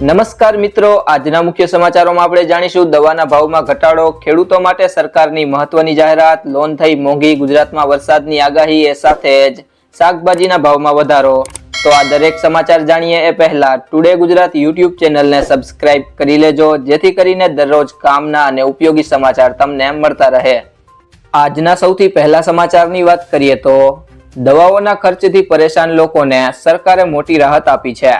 નમસ્કાર મિત્રો, આજના મુખ્ય સમાચારોમાં આપણે જાણીશું દવાના ભાવમાં ઘટાડો, ખેડૂતો માટે સરકારની મહત્વની જાહેરાત, લોન થઈ મોંઘી, ગુજરાતમાં વરસાદની આગાહી એ સાથે જ શાકભાજીના ભાવમાં વધારો. તો આ દરેક સમાચાર જાણીએ એ પહેલા ટુડે ગુજરાત યુટ્યુબ ચેનલને સબસ્ક્રાઇબ કરી લેજો, જેથી કરીને દરરોજ કામના અને ઉપયોગી સમાચાર તમને મળતા રહે. આજના સૌથી પહેલા સમાચારની વાત કરીએ તો, દવાઓના ખર્ચથી પરેશાન લોકોને સરકારે મોટી રાહત આપી છે.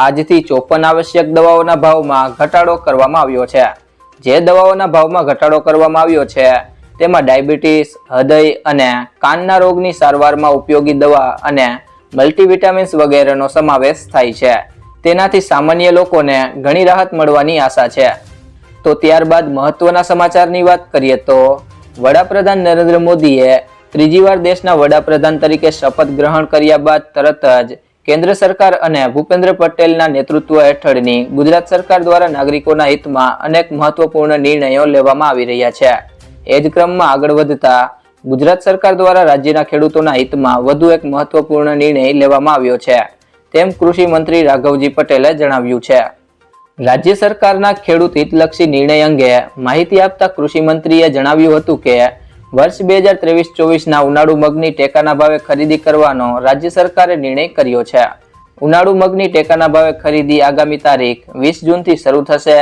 આજથી ચોપન આવશ્યક દવાઓના ભાવમાં ઘટાડો કરવામાં આવ્યો છે. જે દવાઓના ભાવમાં ઘટાડો કરવામાં આવ્યો છે, તેમાં ડાયાબિટીસ, હૃદય અને કાનના રોગની સારવારમાં ઉપયોગી દવા અને મલ્ટીવિટામિન્સ વગેરેનો સમાવેશ થાય છે. તેનાથી સામાન્ય લોકોને ઘણી રાહત મળવાની આશા છે. તો ત્યારબાદ મહત્વના સમાચારની વાત કરીએ તો, વડાપ્રધાન નરેન્દ્ર મોદીએ ત્રીજી વાર દેશના વડાપ્રધાન તરીકે શપથ ગ્રહણ કર્યા બાદ તરત જ કેન્દ્ર સરકાર અને ભૂપેન્દ્ર પટેલના નેતૃત્વ હેઠળની ગુજરાત સરકાર દ્વારા નાગરિકોના હિતમાં અનેક મહત્વપૂર્ણ નિર્ણયો લેવામાં આવી રહ્યા છે. એ જ ક્રમમાં આગળ વધતા ગુજરાત સરકાર દ્વારા રાજ્યના ખેડૂતોના હિતમાં વધુ એક મહત્વપૂર્ણ નિર્ણય લેવામાં આવ્યો છે, તેમ કૃષિ મંત્રી રાઘવજી પટેલે જણાવ્યું છે. રાજ્ય સરકારના ખેડૂત હિતલક્ષી નિર્ણય અંગે માહિતી આપતા કૃષિ મંત્રીએ જણાવ્યું હતું કે વર્ષ બે હજાર ત્રેવીસ ચોવીસના ઉનાળુ મગની ટેકાના ભાવે ખરીદી કરવાનો રાજ્ય સરકારે નિર્ણય કર્યો છે. ઉનાળુ મગની ટેકાના ભાવે ખરીદી આગામી તારીખ વીસ જૂનથી શરૂ થશે.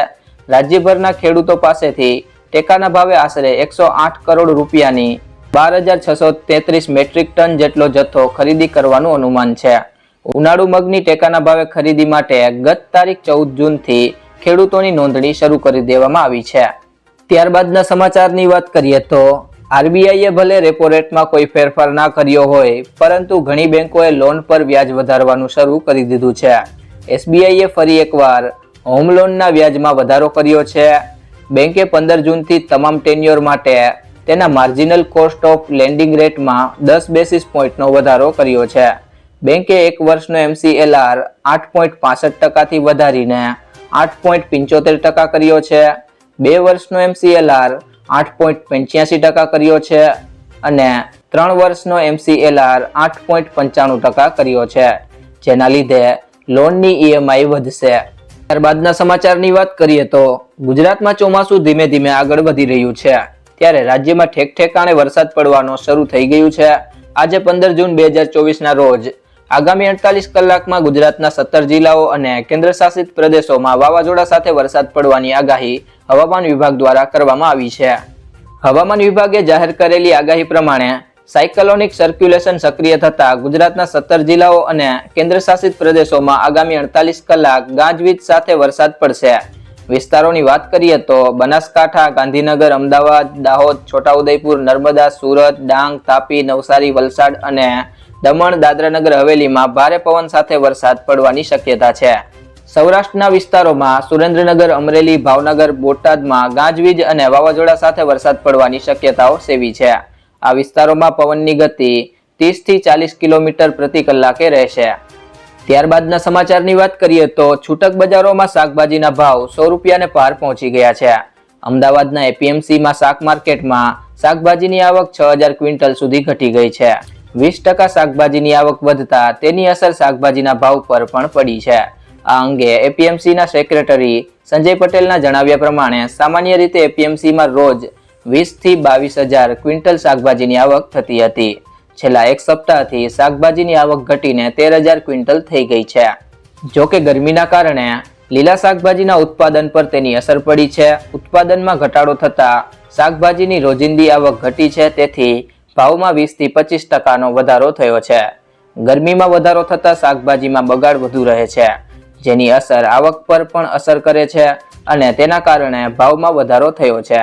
રાજ્યભરના ખેડૂતો પાસેથી ટેકાના ભાવે આશરે એકસો આઠ કરોડ રૂપિયાની બાર હજાર છસો તેત્રીસ મેટ્રિક ટન જેટલો જથ્થો ખરીદી કરવાનું અનુમાન છે. ઉનાળુ મગની ટેકાના ભાવે ખરીદી માટે ગત તારીખ ચૌદ જૂનથી ખેડૂતોની નોંધણી શરૂ કરી દેવામાં આવી છે. ત્યારબાદના સમાચારની વાત કરીએ તો આરબીઆઈએ ભલે રેપો રેટમાં કોઈ ફેરફાર ના કર્યો હોય, પરંતુ ઘણી બેંકોએ લોન પર વ્યાજ વધારવાનું શરૂ કરી દીધું છે. એસબીઆઈએ ફરી એકવાર હોમ લોનના વ્યાજમાં વધારો કર્યો છે. બેંકે પંદર જૂનથી તમામ ટેન્યોર માટે તેના માર્જિનલ કોસ્ટ ઓફ લેન્ડિંગ રેટમાં દસ બેસિસ પોઈન્ટનો વધારો કર્યો છે. બેંકે એક વર્ષનો એમસીએલઆર આઠ પોઈન્ટ પાસઠ ટકાથી વધારીને આઠ પોઈન્ટ પંચોતેર ટકા કર્યો છે. બે વર્ષનો એમસીએલઆર આઠ પોઈન્ટ પંચ્યાસી ટકા કર્યો છે અને ત્રણ વર્ષનો એમસીએલઆર આઠ પોઈન્ટ પંચાણું ટકા કર્યો છે, જેના લીધે લોનની ઈએમઆઈ વધશે. ત્યારબાદના સમાચારની વાત કરીએ તો ગુજરાતમાં ચોમાસું ધીમે ધીમે આગળ વધી રહ્યું છે. ત્યારે રાજ્યમાં ઠેક ઠેકાણે વરસાદ પડવાનો શરૂ થઈ ગયું છે. આજે પંદર જૂન બે હજાર ચોવીસના રોજ આગામી અડતાલીસ કલાકમાં ગુજરાતના સત્તર જિલ્લાઓ અને કેન્દ્રશાસિત પ્રદેશોમાં વાવાઝોડા સાથે વરસાદ પડવાની આગાહી હવામાન વિભાગ દ્વારા કરવામાં આવી છે. હવામાન વિભાગે જાહેર કરેલી આગાહી પ્રમાણે સાયકલોનિક સર્ક્યુલેશન સક્રિય થતા ગુજરાતના સત્તર જિલ્લાઓ અને કેન્દ્રશાસિત પ્રદેશોમાં આગામી અડતાલીસ કલાક ગાજવીજ સાથે વરસાદ પડશે. વિસ્તારોની વાત કરીએ તો બનાસકાંઠા, ગાંધીનગર, અમદાવાદ, દાહોદ, છોટાઉદેપુર, નર્મદા, સુરત, ડાંગ, તાપી, નવસારી, વલસાડ અને દમણ, દાદરાનગર, હવેલીમાં ભારે પવન સાથે વરસાદ પડવાની શક્યતા છે. સૌરાષ્ટ્રના વિસ્તારોમાં સુરેન્દ્રનગર, અમરેલી, ભાવનગર, બોટાદમાં ગાજવીજ અને વાવાઝોડા સાથે વરસાદ પડવાની શક્યતાઓ સેવી છે. આ વિસ્તારોમાં પવનની ગતિ ત્રીસથી ચાલીસ કિલોમીટર પ્રતિ કલાકે રહેશે. ત્યારબાદના સમાચારની વાત કરીએ તો છૂટક બજારોમાં શાકભાજીના ભાવ સો રૂપિયાને પાર પહોંચી ગયા છે. અમદાવાદના એપીએમસીમાં શાક માર્કેટમાં શાકભાજીની આવક છ હજાર ક્વિન્ટલ સુધી ઘટી ગઈ છે. વીસ ટકા શાકભાજીની આવક વધતા તેની અસર શાકભાજીના ભાવ પર પણ પડી છે. આ અંગે એપીએમસીના સેક્રેટરી સંજય પટેલના જણાવ્યા પ્રમાણે સામાન્ય રીતે એપીએમસીમાં રોજ વીસથી બાવીસ હજાર ક્વિન્ટલ શાકભાજીની આવક થતી હતી. છેલ્લા એક સપ્તાહથી શાકભાજીની આવક ઘટીને તેર હજાર ક્વિન્ટલ થઈ ગઈ છે. જો કે ગરમીના કારણે લીલા શાકભાજીના ઉત્પાદન પર તેની અસર પડી છે. ઉત્પાદનમાં ઘટાડો થતાં શાકભાજીની રોજિંદી આવક ઘટી છે, તેથી ભાવમાં વીસથી પચીસ ટકાનો વધારો થયો છે. ગરમીમાં વધારો થતાં શાકભાજીમાં બગાડ વધુ રહે છે, જેની અસર આવક પર પણ અસર કરે છે અને તેના કારણે ભાવમાં વધારો થયો છે.